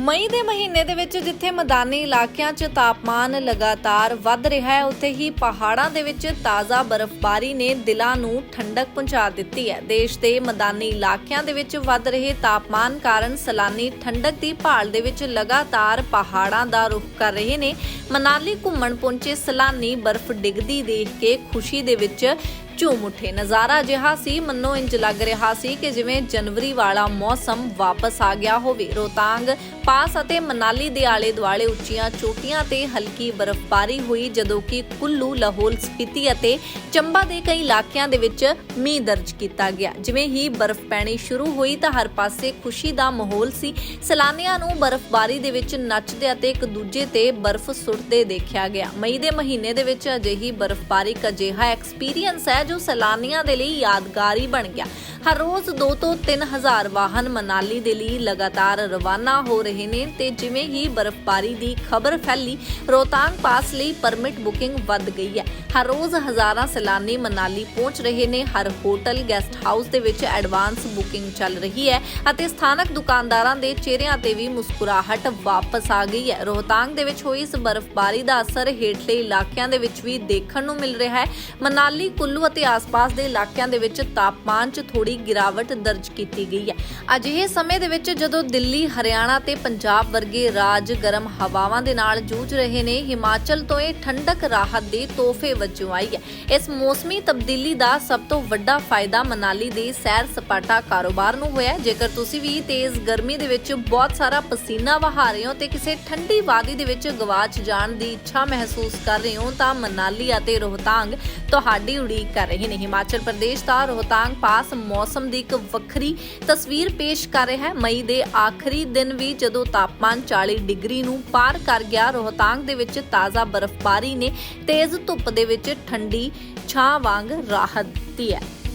ਮਈ ਦੇ ਮਹੀਨੇ ਦੇ ਵਿੱਚ ਜਿੱਥੇ ਮੈਦਾਨੀ ਇਲਾਕਿਆਂ 'ਚ ਤਾਪਮਾਨ ਲਗਾਤਾਰ ਵੱਧ ਰਿਹਾ ਹੈ, ਉੱਥੇ ਹੀ ਪਹਾੜਾਂ ਦੇ ਵਿੱਚ ਤਾਜ਼ਾ ਬਰਫ਼ਬਾਰੀ ਨੇ ਦਿਲਾਂ ਨੂੰ ਠੰਡਕ ਪਹੁੰਚਾ ਦਿੱਤੀ ਹੈ। ਦੇਸ਼ ਦੇ ਮੈਦਾਨੀ ਇਲਾਕਿਆਂ ਦੇ ਵਿੱਚ ਵੱਧ ਰਹੇ ਤਾਪਮਾਨ ਕਾਰਨ ਸਲਾਨੀ ਠੰਡਕ ਦੀ ਭਾਲ ਦੇ ਵਿੱਚ ਲਗਾਤਾਰ ਪਹਾੜਾਂ ਦਾ ਰੁਖ ਕਰ ਰਹੇ ਨੇ। ਮਨਾਲੀ ਘੁੰਮਣ ਪਹੁੰਚੇ ਸਲਾਨੀ ਬਰਫ਼ ਡਿੱਗਦੀ ਦੇਖ ਕੇ ਖੁਸ਼ੀ ਦੇ ਵਿੱਚ ਝੂਮ ਉੱਠੇ। ਨਜ਼ਾਰਾ ਜਿਹਾ ਸੀ, ਮੰਨੋ ਇੰਜ ਲੱਗ ਰਿਹਾ ਸੀ ਕਿ ਜਿਵੇਂ ਜਨਵਰੀ ਵਾਲਾ ਮੌਸਮ ਵਾਪਸ ਆ ਗਿਆ ਹੋਵੇ। ਰੋਤਾਂਗ ਪਾਸ ਅਤੇ ਮਨਾਲੀ ਦੇ ਆਲੇ ਦੁਆਲੇ ਉੱਚੀਆਂ ਚੋਟੀਆਂ ਤੇ ਹਲਕੀ ਬਰਫ਼ਬਾਰੀ ਹੋਈ, ਜਦੋਂ ਕਿ ਕੁੱਲੂ, ਲਾਹੌਲ ਸਪੀਤੀ ਅਤੇ ਚੰਬਾ ਦੇ ਕਈ ਇਲਾਕਿਆਂ ਦੇ ਵਿੱਚ ਮੀਂਹ ਦਰਜ ਕੀਤਾ ਗਿਆ। ਜਿਵੇਂ ਹੀ ਬਰਫ਼ ਪੈਣੀ ਸ਼ੁਰੂ ਹੋਈ ਤਾਂ ਹਰ ਪਾਸੇ ਖੁਸ਼ੀ ਦਾ ਮਾਹੌਲ ਸੀ। ਸੈਲਾਨੀਆਂ ਨੂੰ ਬਰਫ਼ਬਾਰੀ ਦੇ ਵਿੱਚ ਨੱਚਦੇ ਅਤੇ ਇੱਕ ਦੂਜੇ ਤੇ ਬਰਫ਼ ਸੁੱਟਦੇ ਦੇਖਿਆ ਗਿਆ। ਮਈ ਦੇ ਮਹੀਨੇ ਦੇ ਵਿੱਚ ਅਜਿਹੀ ਬਰਫ਼ਬਾਰੀ ਇੱਕ ਅਜਿਹਾ ਐਕਸਪੀਰੀਅੰਸ ਹੈ ਜੋ ਸੈਲਾਨੀਆਂ ਦੇ ਲਈ ਯਾਦਗਾਰੀ ਬਣ ਗਿਆ। ਹਰ ਰੋਜ਼ 2 ਤੋਂ 3000 ਵਾਹਨ ਮਨਾਲੀ ਦੇ ਲਈ ਲਗਾਤਾਰ ਰਵਾਨਾ ਹੋ ਰਹੇ ਨੇ ਤੇ ਜਿਵੇਂ ਹੀ ਬਰਫ਼ਬਾਰੀ ਦੀ ਖਬਰ ਫੈਲੀ, ਰੋਹਤਾਂਗ ਪਾਸ ਲਈ ਪਰਮਿਟ ਬੁਕਿੰਗ ਵੱਧ ਗਈ ਹੈ। ਹਰ ਰੋਜ਼ ਹਜ਼ਾਰਾਂ ਸੈਲਾਨੀ ਮਨਾਲੀ ਪਹੁੰਚ ਰਹੇ ਨੇ। ਹਰ ਹੋਟਲ, ਗੈਸਟ ਹਾਊਸ ਦੇ ਵਿੱਚ ਐਡਵਾਂਸ ਬੁਕਿੰਗ ਚੱਲ ਰਹੀ ਹੈ ਅਤੇ ਸਥਾਨਕ ਦੁਕਾਨਦਾਰਾਂ ਦੇ ਚਿਹਰਿਆਂ ਤੇ ਵੀ ਮੁਸਕਰਾਹਟ ਵਾਪਸ ਆ ਗਈ ਹੈ। ਰੋਹਤਾਂਗ ਦੇ ਵਿੱਚ ਹੋਈ ਇਸ ਬਰਫ਼ਬਾਰੀ ਦਾ ਅਸਰ ਹੇਠਲੇ ਇਲਾਕਿਆਂ ਦੇ ਵਿੱਚ ਵੀ ਦੇਖਣ ਨੂੰ ਮਿਲ ਰਿਹਾ ਹੈ। ਮਨਾਲੀ ਕੁੱਲੂ ਅਤੇ ਆਸ-ਪਾਸ ਦੇ ਇਲਾਕਿਆਂ ਦੇ ਵਿੱਚ ਤਾਪਮਾਨ 'ਚ ਥੋੜੀ ਗਿਰਾਵਟ ਦਰਜ ਕੀਤੀ ਗਈ ਹੈ। ਅਜਿਹੇ ਸਮੇਂ ਦੇ ਵਿੱਚ ਜਦੋਂ ਦਿੱਲੀ, ਹਰਿਆਣਾ ਤੇ ਪੰਜਾਬ ਵਰਗੇ ਰਾਜ ਗਰਮ ਹਵਾਵਾਂ ਦੇ ਨਾਲ ਜੂਝ ਰਹੇ ਨੇ, ਹਿਮਾਚਲ ਤੋਂ ਇਹ ਠੰਡਕ ਰਾਹਤ ਦੇ ਤੋਹਫੇ ਵਜੋਂ ਆਈ ਹੈ। ਇਸ ਮੌਸਮੀ ਤਬਦੀਲੀ ਦਾ ਸਭ ਤੋਂ ਵੱਡਾ ਫਾਇਦਾ ਮਨਾਲੀ ਦੇ ਸੈਰ ਸਪਾਟਾ ਕਾਰੋਬਾਰ ਨੂੰ ਹੋਇਆ ਜੇਕਰ ਤੁਸੀਂ ਵੀ ਤੇਜ਼ ਗਰਮੀ ਦੇ ਵਿੱਚ ਬਹੁਤ ਸਾਰਾ ਪਸੀਨਾ ਵਹਾ ਰਹੇ ਹੋ ਤੇ ਕਿਸੇ ਠੰਡੀ ਵਾਦੀ ਦੇ ਵਿੱਚ ਗਵਾਚ ਜਾਣ ਦੀ ਇੱਛਾ ਮਹਿਸੂਸ ਕਰ ਰਹੇ ਹੋ ਤਾਂ ਮਨਾਲੀ ਅਤੇ ਰੋਹਤਾਂਗ ਤੁਹਾਡੀ ਉਡੀਕ ਕਰ ਰਹੇ ਨੇ। ਹਿਮਾਚਲ ਪ੍ਰਦੇਸ਼ ਦਾ ਰੋਹਤਾਂਗ ਪਾਸ ਮੌਸਮ ਦੀ ਇੱਕ ਵੱਖਰੀ ਤਸਵੀਰ ਪੇਸ਼ ਕਰ ਰਿਹਾ ਹੈ। ਮਈ ਦੇ ਆਖਰੀ ਦਿਨ ਵੀ ਜਦੋਂ ਤਾਪਮਾਨ 40 ਡਿਗਰੀ ਨੂੰ ਪਾਰ ਕਰ ਗਿਆ, ਰੋਹਤਾਂਗ ਦੇ ਵਿੱਚ ਤਾਜ਼ਾ ਬਰਫ਼ਬਾਰੀ ਨੇ ਤੇਜ਼ ਧੁੱਪ ਦੇ ਵਿੱਚ ਠੰਡੀ ਛਾਂ ਵਾਂਗ ਰਾਹਤ ਦਿੱਤੀ ਹੈ।